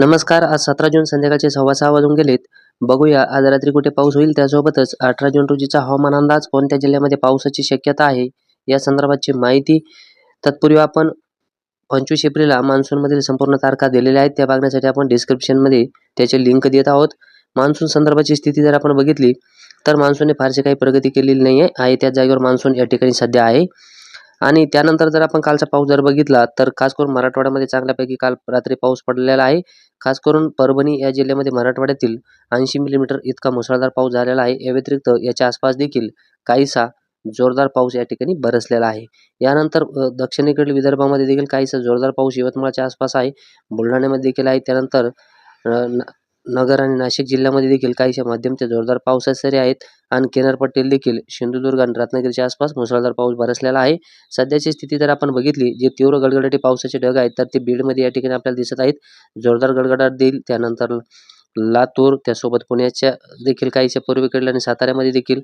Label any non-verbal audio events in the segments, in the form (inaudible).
नमस्कार आज सतरा जून संध्याकाळचे सव्वा सहा वाजून गेलेत. बघूया आज रात्री कुठे पाऊस होईल? त्यासोबतच अठरा जून रोजीचा हवामान अंदाज कोणत्या जिल्ह्यामध्ये पावसाची शक्यता आहे? या संदर्भाची माहिती तत्पूर्वी आपण पंचवीस एप्रिलला मान्सूनमधील संपूर्ण तारखा दिलेल्या आहेत. त्या बघण्यासाठी आपण डिस्क्रिप्शनमध्ये त्याचे लिंक देत आहोत. मान्सून संदर्भाची स्थिती जर आपण बघितली तर मान्सूनने फारशी काही प्रगती केलेली नाही आहे आहे त्याच जागेवर मान्सून या ठिकाणी सध्या आहे. आणि त्यानंतर जर आपण कालचा पाऊस जर बघितला तर खास करून मराठवाड्यामध्ये चांगल्यापैकी काल रात्री पाऊस पडलेला आहे. खास करून परभणी या जिल्ह्यामध्ये मराठवाड्यातील ऐंशी मिलीमीटर इतका मुसळधार पाऊस झालेला आहे. या व्यतिरिक्त याच्या आसपास देखील काहीसा जोरदार पाऊस या ठिकाणी बरसलेला आहे. यानंतर दक्षिणेकडील विदर्भामध्ये देखील काहीसा जोरदार पाऊस यवतमाळच्या आसपास आहे. बुलढाण्यामध्ये देखील आहे. त्यानंतर न- नगर आणि नाशिक जिल्ह्यामध्ये देखील काहीशा मध्यम ते जोरदार पावसाच्या सरी आहेत. आणि किनारपट्टीला देखील सिंधुदुर्ग आणि रत्नागिरीच्या आसपास मुसळधार पाऊस बरसलेला आहे. सध्याची स्थिती जर आपण बघितली जे तीव्र गडगडाटी पावसाचे ढग आहेत तर ते बीडमध्ये या ठिकाणी आपल्याला दिसत आहेत. जोरदार गडगडाट देईल. त्यानंतर लातूर त्यासोबत पुण्याच्या देखील काहीशा पूर्वेकडल्या आणि साताऱ्यामध्ये देखील.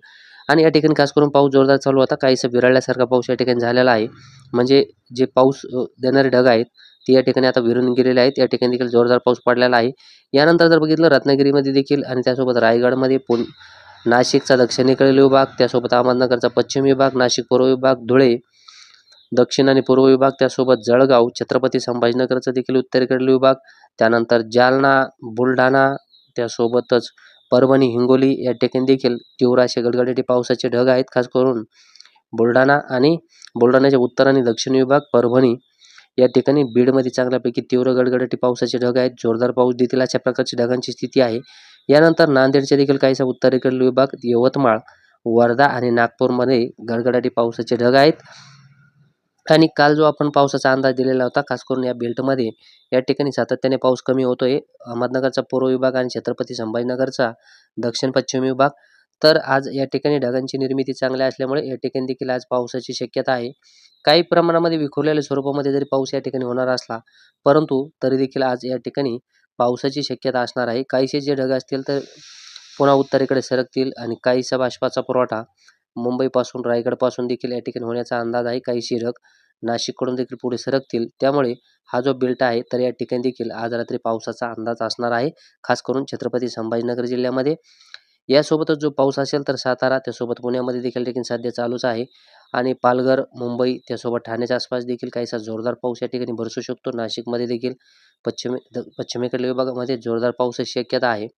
आणि या ठिकाणी खास करून पाऊस जोरदार चालू होता. काहीसा विरळल्यासारखा पाऊस या ठिकाणी झालेला आहे. म्हणजे जे पाऊस देणारे ढग आहेत ते या ठिकाणी आता विरून गेलेले आहेत. या ठिकाणी देखील जोरदार पाऊस पडलेला आहे. यानंतर जर बघितलं रत्नागिरीमध्ये देखील आणि त्यासोबत रायगडमध्ये पुन नाशिकचा दक्षिणेकडील विभाग त्यासोबत अहमदनगरचा पश्चिम विभाग नाशिक पूर्व विभाग धुळे दक्षिण आणि पूर्व विभाग त्यासोबत जळगाव छत्रपती संभाजीनगरचा देखील उत्तरेकडील विभाग त्यानंतर जालना बुलढाणा त्यासोबतच परभणी हिंगोली या ठिकाणी देखील तीव्र असे गडगडाटी पावसाचे ढग आहेत. खास करून बुलढाणा आणि बुलढाण्याच्या उत्तर आणि दक्षिण विभाग परभणी या ठिकाणी बीडमध्ये चांगल्यापैकी तीव्र गडगडाटी पावसाचे ढग आहेत. जोरदार पाऊस देतील अशा प्रकारची ढगांची स्थिती आहे. यानंतर नांदेडचे देखील काहीसा उत्तरेकडील विभाग यवतमाळ वर्धा आणि नागपूरमध्ये गडगडाटी पावसाचे ढग आहेत. आणि काल जो आपण पावसाचा अंदाज दिलेला होता खास करून या बेल्टमध्ये या ठिकाणी सातत्याने पाऊस कमी होतोय. अहमदनगरचा पूर्व विभाग आणि छत्रपती संभाजीनगरचा दक्षिण पश्चिम विभाग तर आज या ठिकाणी ढगांची निर्मिती चांगल्या असल्यामुळे या ठिकाणी देखील आज पावसाची शक्यता आहे. काही प्रमाणामध्ये विखुरलेल्या स्वरूपामध्ये जरी पाऊस या ठिकाणी होणार असला परंतु तरी देखील आज या ठिकाणी पावसाची शक्यता असणार आहे. काहीसे जे ढग असतील तर पुन्हा उत्तरेकडे सरकतील आणि काहीसा बाष्पाचा पुरवठा मुंबईपासून रायगडपासून देखील या ठिकाणी होण्याचा अंदाज आहे. काही शिरक नाशिककडून देखील पुढे सरकतील. त्यामुळे हा जो बेल्ट आहे तर या ठिकाणी देखील आज रात्री पावसाचा अंदाज असणार आहे. खास करून छत्रपती संभाजीनगर जिल्ह्यामध्ये यासोबतच जो पाऊस असेल तर सातारा त्यासोबत पुण्यामध्ये देखील देखील सध्या चालूच आहे. आणि पालघर मुंबई त्यासोबत ठाण्याच्या आसपास देखील काहीसा जोरदार पाऊस या ठिकाणी बरसू शकतो. नाशिकमध्ये देखील पश्चिमे द- पश्चिमेकडल्या विभागामध्ये जोरदार पावसाची शक्यता आहे.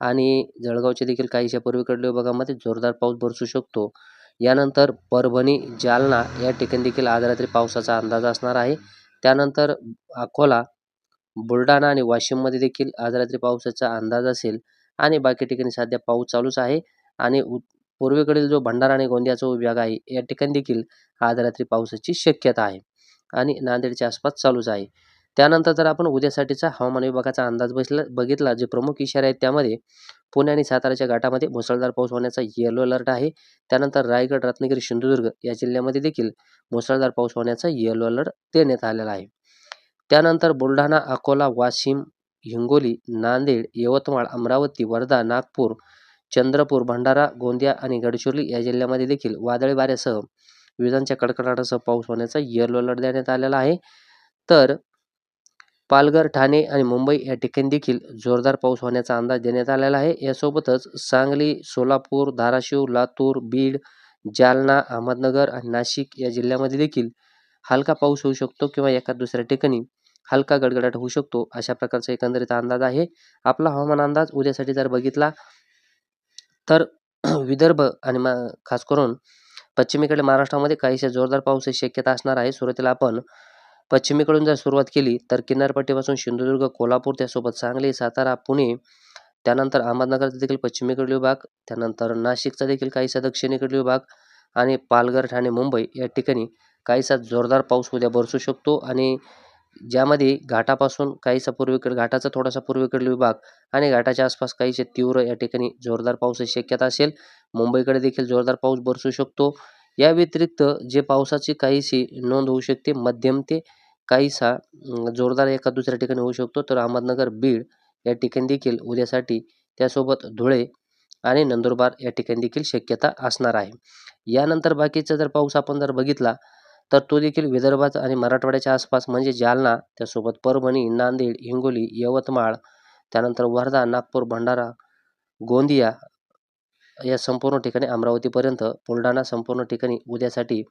आणि जळगावच्या देखील काहीशा पूर्वेकडल्या विभागामध्ये जोरदार पाऊस बरसू शकतो. यानंतर परभणी जालना या ठिकाणी देखील आज रात्री पावसाचा अंदाज असणार आहे. त्यानंतर अकोला बुलढाणा आणि वाशिममध्ये देखील आज रात्री पावसाचा अंदाज असेल. आणि बाकी ठिकाणी सध्या पाऊस चालूच आहे. आणि उ पूर्वेकडील जो भंडारा आणि गोंदियाचा विभाग आहे या ठिकाणी देखील आज रात्री पावसाची शक्यता आहे. आणि नांदेडच्या आसपास चालूच आहे. त्यानंतर जर आपण उद्यासाठीचा हवामान विभागाचा अंदाज बसला बघितला जे प्रमुख इशारे आहेत त्यामध्ये पुणे आणि साताराच्या घाटामध्ये मुसळधार पाऊस होण्याचा येलो अलर्ट आहे. त्यानंतर रायगड रत्नागिरी सिंधुदुर्ग या जिल्ह्यामध्ये देखील मुसळधार पाऊस होण्याचा येलो अलर्ट देण्यात आलेला आहे. त्यानंतर बुलढाणा अकोला वाशिम हिंगोली नांदेड यवतमाळ अमरावती वर्धा नागपूर चंद्रपूर भंडारा गोंदिया आणि गडचिरोली या जिल्ह्यामध्ये देखील वादळी वाऱ्यासह विजांच्या कडकडाटासह पाऊस होण्याचा येलो अलर्ट देण्यात आलेला आहे. तर पालघर ठाणे आणि मुंबई या ठिकाणी देखील जोरदार पाऊस होण्याचा अंदाज देण्यात आलेला आहे. यासोबतच सांगली सोलापूर धाराशिव लातूर बीड जालना अहमदनगर आणि नाशिक या जिल्ह्यामध्ये देखील हलका पाऊस होऊ शकतो किंवा एका दुसऱ्या ठिकाणी हलका गडगडाट होऊ शकतो. अशा प्रकारचा एकंदरीत अंदाज आहे. आपला हवामान अंदाज उद्यासाठी जर बघितला तर (clears throat) विदर्भ आणि मा खास करून पश्चिमेकडे महाराष्ट्रामध्ये काहीशा जोरदार पावसाची शक्यता असणार आहे. सुरुवातीला आपण पश्चिमेकडून जर सुरुवात केली तर किनारपट्टीपासून सिंधुदुर्ग कोल्हापूर त्यासोबत सांगली सातारा पुणे त्यानंतर अहमदनगरचा देखील पश्चिमेकडील विभाग त्यानंतर नाशिकचा देखील काहीसा दक्षिणेकडील विभाग आणि पालघर ठाणे मुंबई या ठिकाणी काहीसा जोरदार पाऊस उद्या बरसू शकतो. आणि ज्यामध्ये घाटापासून काहीसा पूर्वेकडे घाटाचा थोडासा पूर्वेकडील विभाग आणि घाटाच्या आसपास काहीसे तीव्र या ठिकाणी जोरदार पावसाची शक्यता असेल. मुंबईकडे देखील जोरदार पाऊस बरसू शकतो. या व्यतिरिक्त जे पावसाची काहीशी नोंद होऊ शकते मध्यम ते काहीसा जोरदार एका दुसऱ्या ठिकाणी होऊ शकतो. तर अहमदनगर बीड या ठिकाणी देखील उद्यासाठी त्यासोबत धुळे आणि नंदुरबार या ठिकाणी देखील शक्यता असणार आहे. यानंतर बाकीचा जर पाऊस आपण जर बघितला तर तो देखील विदर्भात आणि मराठवाड्याच्या आसपास म्हणजे जालना त्यासोबत परभणी नांदेड हिंगोली यवतमाळ त्यानंतर वर्धा नागपूर भंडारा गोंदिया या संपूर्ण ठिकाणी अमरावतीपर्यंत बुलढाणा संपूर्ण ठिकाणी उद्यासाठी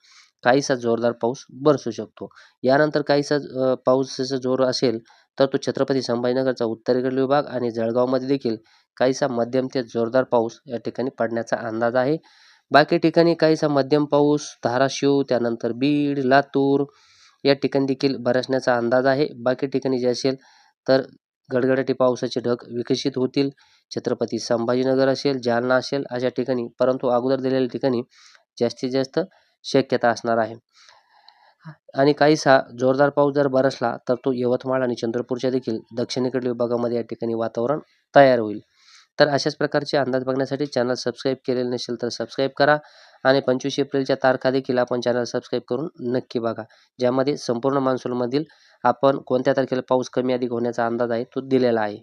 काहीसा जोरदार पाऊस बरसू शकतो. यानंतर काहीसा अ, पावसाचा जोर असेल तर तो छत्रपती संभाजीनगरचा उत्तरेकडील विभाग आणि जळगावमध्ये देखील काहीसा मध्यम ते जोरदार पाऊस या ठिकाणी पडण्याचा अंदाज आहे. बाकी ठिकाणी काहीसा मध्यम पाऊस धाराशिव त्यानंतर बीड लातूर या ठिकाणी देखील बरसण्याचा अंदाज आहे. बाकी ठिकाणी जे असेल तर गडगडाटी पावसाचे ढग विकसित होतील. छत्रपती संभाजीनगर असेल जालना असेल अशा ठिकाणी परंतु अगोदर दिलेल्या ठिकाणी जास्तीत जास्त शक्यता असणार आहे. आणि काहीसा जोरदार पाऊस जर बरसला तर तो यवतमाळ आणि चंद्रपूरच्या देखील दक्षिणेकडील विभागामध्ये या ठिकाणी वातावरण तयार होईल. तर अशाच प्रकारचे अंदाज बघण्यासाठी चॅनल सबस्क्राईब केलेले नसेल तर सबस्क्राईब करा आणि पंचवीस एप्रिलच्या तारखा देखील आपण चॅनल सबस्क्राईब करून नक्की बघा. ज्यामध्ये संपूर्ण मान्सूनमधील आपण कोणत्या तारखेला पाऊस कमी अधिक होण्याचा अंदाज आहे तो दिलेला आहे.